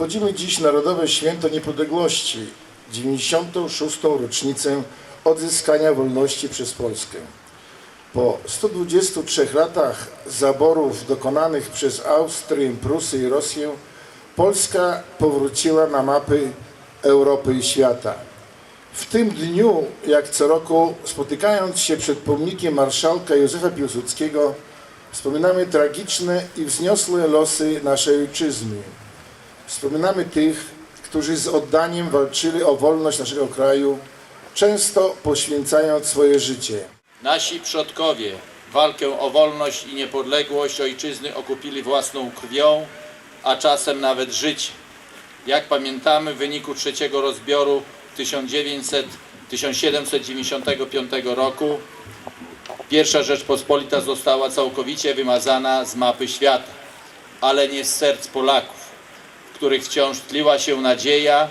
Obchodzimy dziś Narodowe Święto Niepodległości, 96. rocznicę odzyskania wolności przez Polskę. Po 123 latach zaborów dokonanych przez Austrię, Prusy i Rosję, Polska powróciła na mapy Europy i świata. W tym dniu, jak co roku, spotykając się przed pomnikiem marszałka Józefa Piłsudskiego, wspominamy tragiczne i wzniosłe losy naszej ojczyzny. Wspominamy tych, którzy z oddaniem walczyli o wolność naszego kraju, często poświęcając swoje życie. Nasi przodkowie walkę o wolność i niepodległość ojczyzny okupili własną krwią, a czasem nawet życiem. Jak pamiętamy, w wyniku trzeciego rozbioru 1900, 1795 roku pierwsza Rzeczpospolita została całkowicie wymazana z mapy świata, ale nie z serc Polaków, których wciąż tliła się nadzieja,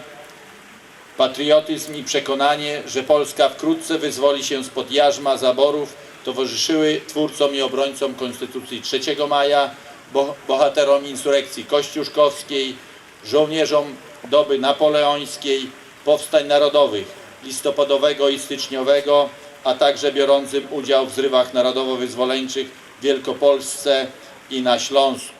Patriotyzm i przekonanie, że Polska wkrótce wyzwoli się spod jarzma zaborów, towarzyszyły twórcom i obrońcom Konstytucji 3 maja, bo- bohaterom insurekcji kościuszkowskiej, żołnierzom doby napoleońskiej, powstań narodowych, listopadowego i styczniowego, a także biorącym udział w zrywach narodowo-wyzwoleńczych w Wielkopolsce i na Śląsku.